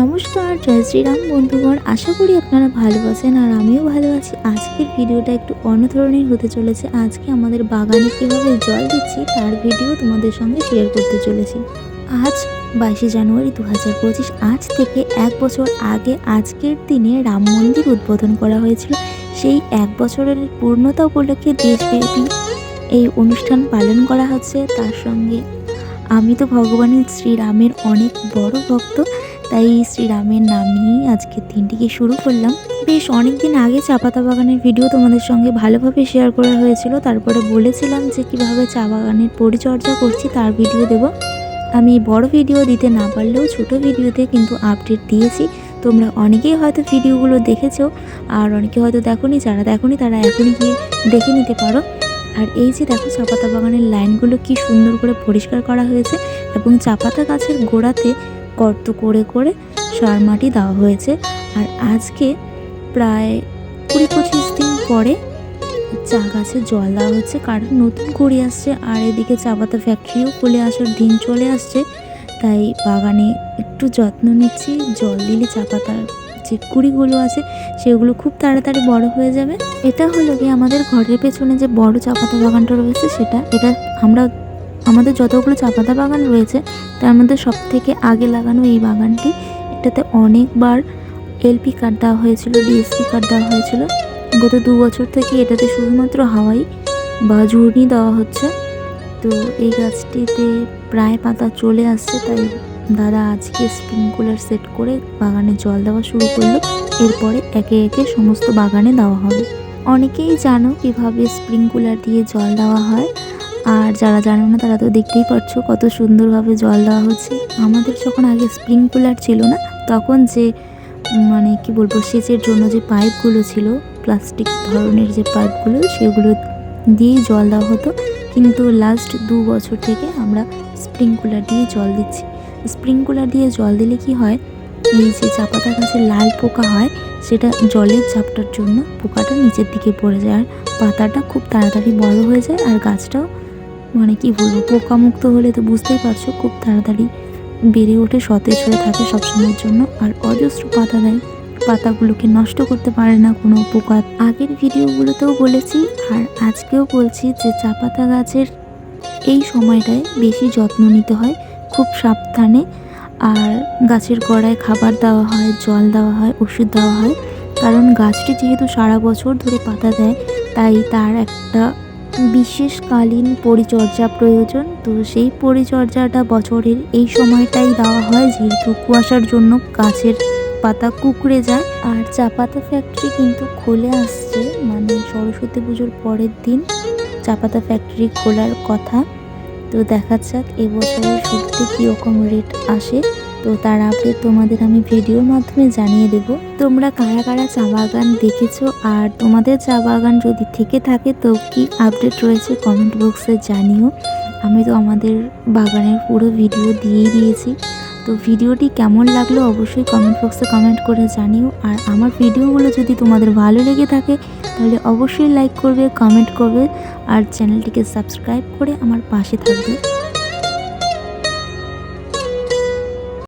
নমস্কার, জয় শ্রীরাম। বন্ধুগণ, আশা করি আপনারা ভালো আছেন আর আমিও ভালো আছি। আজকের ভিডিওটা একটু অন্য ধরনের হতে চলেছে। আজকে আমাদের বাগানে কীভাবে জল দিচ্ছি তার ভিডিও তোমাদের সঙ্গে শেয়ার করতে চলেছি। আজ বাইশে জানুয়ারি দু হাজার পঁচিশ, আজ থেকে এক বছর আগে আজকের দিনে রাম মন্দির উদ্বোধন করা হয়েছিল। সেই এক বছরের পূর্ণতা উপলক্ষে দেশব্যাপী এই অনুষ্ঠান পালন করা হচ্ছে। তার সঙ্গে আমি তো ভগবানের শ্রীরামের অনেক বড় ভক্ত। তাই শ্রীরামের নাম নিয়েই আজকে দিনটিকে শুরু করলাম। বেশ অনেক দিন আগে চা পাতা বাগানের ভিডিও তোমাদের সঙ্গে ভালোভাবে শেয়ার করা হয়েছিল, তারপরে বলেছিলাম যে কীভাবে চা বাগানের পরিচর্যা করছি তার ভিডিও দেব। আমি বড় ভিডিও দিতে না পারলেও ছোট ভিডিওতে কিন্তু আপডেট দিয়েছি। তোমরা অনেকেই হয়তো ভিডিওগুলো দেখেছ, আর অনেকে হয়তো দেখোনি, যারা দেখোনি তারা এখনই গিয়ে দেখে নিতে পারো। আর এই যে দেখো চা পাতা বাগানের লাইনগুলো কি সুন্দর করে পরিষ্কার করা হয়েছে, এবং চা পাতা গাছের গোড়াতে গর্ত করে করে সার মাটি দেওয়া হয়েছে। আর আজকে প্রায় কুড়ি পঁচিশ দিন পরে চা গাছে জল দেওয়া হচ্ছে। কারণ নতুন কুড়ি আসছে, আর এদিকে চা পাতা ফ্যাক্টরিও খুলে আসার দিন চলে আসছে। তাই বাগানে একটু যত্ন নিচ্ছি, জল দিলে চা পাতার যে কুড়িগুলো আছে, সেগুলো খুব তাড়াতাড়ি বড় হয়ে যাবে। এটা হলো কি আমাদের ঘরের পেছনে যে বড় চা পাতা বাগানটা রয়েছে, সেটা, এটা আমরা আমাদের যতগুলো চা পাতা বাগান রয়েছে, তার মধ্যে সব থেকে আগে লাগানো এই বাগানটি, এটাতে অনেকবার এলপি কার্ড দেওয়া হয়েছিল ডিএসপি কার্ড দেওয়া হয়েছিল। গত দু বছর থেকে এটাতে শুধুমাত্র হাওয়াই বা ঝুড়নি দেওয়া হচ্ছে। তো এই গাছটিতে প্রায় পাতা চলে আসছে, তাই দাদা আজকে স্প্রিংকুলার সেট করে বাগানে জল দেওয়া শুরু করল। এরপরে একে একে সমস্ত বাগানে দেওয়া হবে। অনেকেই জানো কীভাবে স্প্রিংকুলার দিয়ে জল দেওয়া হয়। আর যারা জানো না, তারা তো দেখতেই পাচ্ছ কত সুন্দরভাবে জল দেওয়া হচ্ছে। আমাদের যখন আগে স্প্রিংকুলার ছিল না, তখন যে মানে কি বলব, সেচের জন্য যে পাইপগুলো ছিল প্লাস্টিক ধরনের যে পাইপগুলো, সেগুলো দিয়েই জল দেওয়া হতো। কিন্তু লাস্ট দু বছর থেকে আমরা স্প্রিংকুলার দিয়ে জল দিচ্ছি। স্প্রিংকুলার দিয়ে জল দিলে কি হয়, এই যে চাপাতা গাছে লাল পোকা হয়, সেটা জলের ঝাপটার জন্য পোকাটা নিচের দিকে পড়ে যায়, আর পাতাটা খুব তাড়াতাড়ি বড় হয়ে যায়, আর গাছটাও মানে কি বলব? পোকামুক্ত হলে তো বুঝতেই পারছ, খুব তাড়াতাড়ি বেড়ে ওঠে, সতেজ হয়ে থাকে সবসময়ের জন্য। আর অজস্র পাতা দেয়। পাতাগুলোকে নষ্ট করতে পারে না কোনো পোকা। আগের ভিডিওগুলোতেও বলেছি, আর আজকেও বলছি যে চা পাতা গাছের এই সময়টায় বেশি যত্ন নিতে হয়, খুব সাবধানে। আর গাছের গোড়ায় খাবার দেওয়া হয়, জল দেওয়া হয়, ওষুধ দেওয়া হয়। কারণ গাছটি যেহেতু সারা বছর ধরে পাতা দেয়, তাই তার একটা বিশেষকালীন পরিচর্যা প্রয়োজন। তো সেই পরিচর্যাটা বছরের এই সময়টাই দেওয়া হয়, যেহেতু কুয়াশার জন্য গাছের পাতা কুকড়ে যায়। আর চা পাতা ফ্যাক্টরি কিন্তু খুলে আসছে মানে সরস্বতী পুজোর পরের দিন চা পাতা ফ্যাক্টরি খোলার কথা। তো দেখা যাক, এবছরের শুরুতে কীরকম রেট আসে। তো তার আপডেট তোমাদের আমি ভিডিওর মাধ্যমে জানিয়ে দেব, তোমরা কারা কারা চা বাগান দেখেছ? আর তোমাদের চা বাগান যদি থেকে থাকে তো কি আপডেট রয়েছে কমেন্ট বক্সে জানিও। আমি তো আমাদের বাগানের পুরো ভিডিও দিয়েই দিয়েছি। তো ভিডিওটি কেমন লাগল অবশ্যই কমেন্ট বক্সে কমেন্ট করে জানিও। আর আমার ভিডিওগুলো যদি তোমাদের ভালো লেগে থাকে, তাহলে অবশ্যই লাইক করবে, কমেন্ট করবে, আর চ্যানেলটিকে সাবস্ক্রাইব করে আমার পাশে থাকবে।